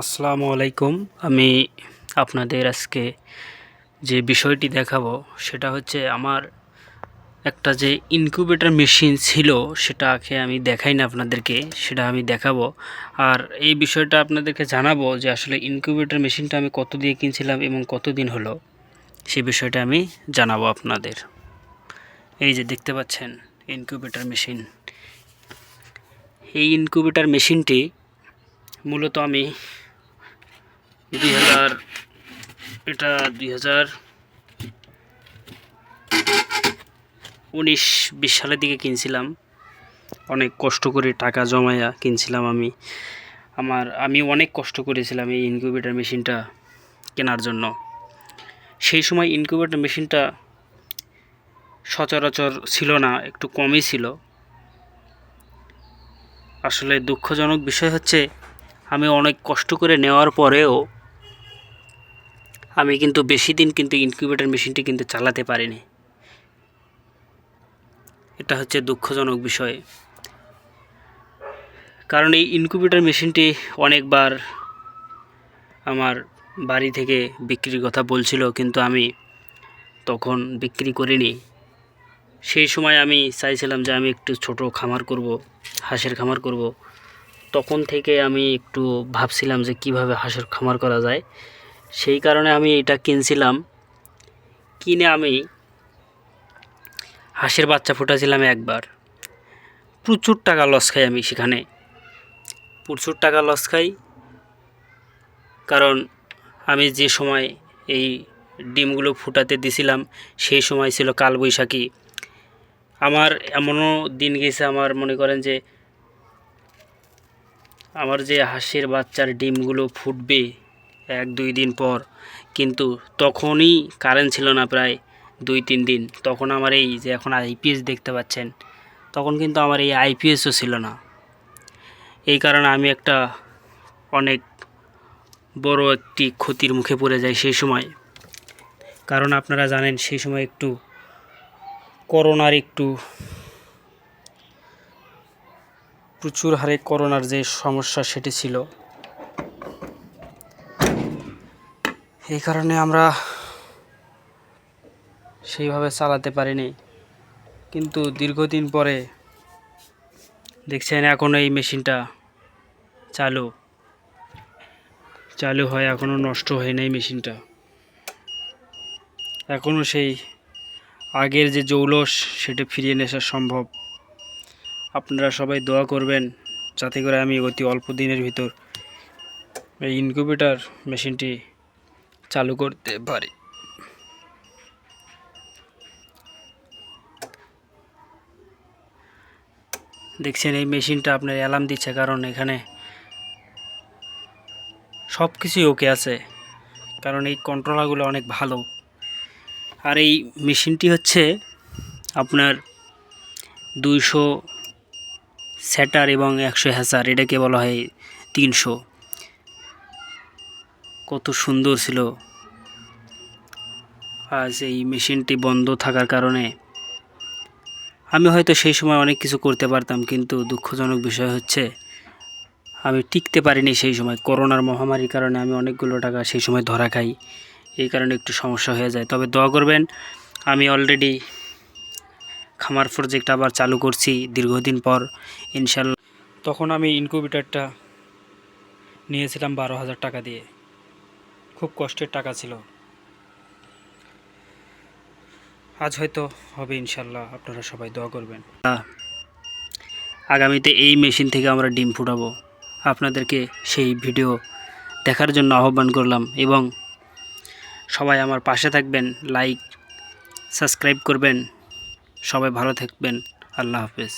আসসালামু আলাইকুম। আমি আপনাদের আজকে যে বিষয়টি দেখাবো, সেটা হচ্ছে আমার একটা যে ইনকিউবেটর মেশিন ছিল সেটাকে আমি দেখাই না আপনাদেরকে, সেটা আমি দেখাবো। আর এই বিষয়টা আপনাদেরকে জানাব যে আসলে ইনকিউবেটর মেশিনটা আমি কত দিয়ে কিনছিলাম এবং কত দিন হলো, সে বিষয়টা আমি জানাব আপনাদের। এই যে দেখতে পাচ্ছেন ইনকিউবেটর মেশিন এই ইনকিউবেটর মেশিনটি মূলত আমি দুই হাজার, এটা দুই হাজার উনিশ, বিশ সালের দিকে কিনছিলাম। অনেক কষ্ট করে টাকা জমায়া কিনছিলাম আমি। আমার, আমি অনেক কষ্ট করেছিলাম এই ইনকিউবেটর মেশিনটা কেনার জন্য। সেই সময় ইনকিউবেটর মেশিনটা সচরাচর ছিল না, একটু কমই ছিল। আসলে দুঃখজনক বিষয় হচ্ছে, আমি অনেক কষ্ট করে নেওয়ার পরেও আমি কিন্তু বেশি দিন কিন্তু ইনকিউবেটর মেশিনটি কিন্তু চালাতে পারিনি। এটা হচ্ছে দুঃখজনক বিষয়। কারণ এই ইনকিউবেটর মেশিনটি অনেকবার আমার বাড়ি থেকে বিক্রির কথা বলছিল, কিন্তু আমি তখন বিক্রি করিনি। সেই সময় আমি চাইছিলাম যে আমি একটু ছোট খামার করব, হাঁসের খামার করব। তখন থেকে আমি একটু ভাবছিলাম যে কীভাবে হাঁসের খামার করা যায়। সেই কারণে আমি এটা কিনছিলাম। কিনে আমি হাঁসের বাচ্চা ফুটাছিলাম একবার। প্রচুর টাকা লস খাই আমি সেখানে। প্রচুর টাকা লস খাই। কারণ আমি যে সময় এই ডিমগুলো ফুটাতে দিছিলাম, সেই সময় ছিল কালবৈশাখী। আমার এমনও দিন গেছে, আমার মনে করেন যে, আমার যে হাঁসের বাচ্চার ডিমগুলো ফুটবে এক, দুই দিন পর। কিন্তু তখনই কারেন্ট ছিল না প্রায় দুই, তিন দিন। তখন আমার এই যে এখন আইপিএস দেখতে পাচ্ছেন, তখন কিন্তু আমার এই আইপিএসও ছিল না। এই কারণে আমি একটা অনেক বড় একটি ক্ষতির মুখে পড়ে যাই সেই সময়। কারণ আপনারা জানেন, সেই সময় একটু করোনার একটু প্রচুর হারে করোনার যে সমস্যা সেটি ছিল। এই কারণে আমরা সেইভাবে চালাতে পারিনি। কিন্তু দীর্ঘদিন পরে দেখছেন এখন এই মেশিনটা চালু। চালু হয় এখনও নষ্ট হয় নাই মেশিনটা। এখনও সেই আগের যে জৌলস, সেটা ফিরিয়ে আসা সম্ভব। আপনারা সবাই দোয়া করবেন, যাতে করে আমি অতি অল্প দিনের ভিতর এই ইনকিউবেটর মেশিনটি চালু করতে পারি। দেখছেন, এই মেশিনটা আপনার অ্যালার্ম দিচ্ছে কারণ এখানে সব কিছুই ওকে আছে, কারণ এই কন্ট্রোলারগুলো অনেক ভালো। আর এই মেশিনটি হচ্ছে আপনার দুইশো স্যাটার এবং একশো হ্যাসার এটাকে বলা হয় তিনশো। কত সুন্দর ছিল। আজ এই মেশিনটি বন্ধ থাকার কারণে আমি হয়তো সেই সময় অনেক কিছু করতে পারতাম, কিন্তু দুঃখজনক বিষয় হচ্ছে আমি টিকতে পারিনি সেই সময়। করোনার মহামারীর কারণে আমি অনেকগুলো টাকা সেই সময় ধরা খাই। এই কারণে একটু সমস্যা হয়ে যায়। তবে দোয়া করবেন, আমি অলরেডি খামার প্রজেক্ট আবার চালু করছি দীর্ঘদিন পর, ইনশাল্লাহ। তখন আমি ইনকিউবেটারটা নিয়েছিলাম বারো হাজার টাকা দিয়ে। খুব কষ্টের টাকা ছিল। আজ হয়তো হবে ইনশাল্লাহ আপনারা সবাই দোয়া করবেন। আগামীতে এই মেশিন থেকে আমরা ডিম ফুটাবো। আপনাদেরকে সেই ভিডিও দেখার জন্য আহ্বান করলাম এবং সবাই আমার পাশে থাকবেন, লাইক, সাবস্ক্রাইব করবেন। সবাই ভালো থাকবেন। আল্লাহ হাফেজ।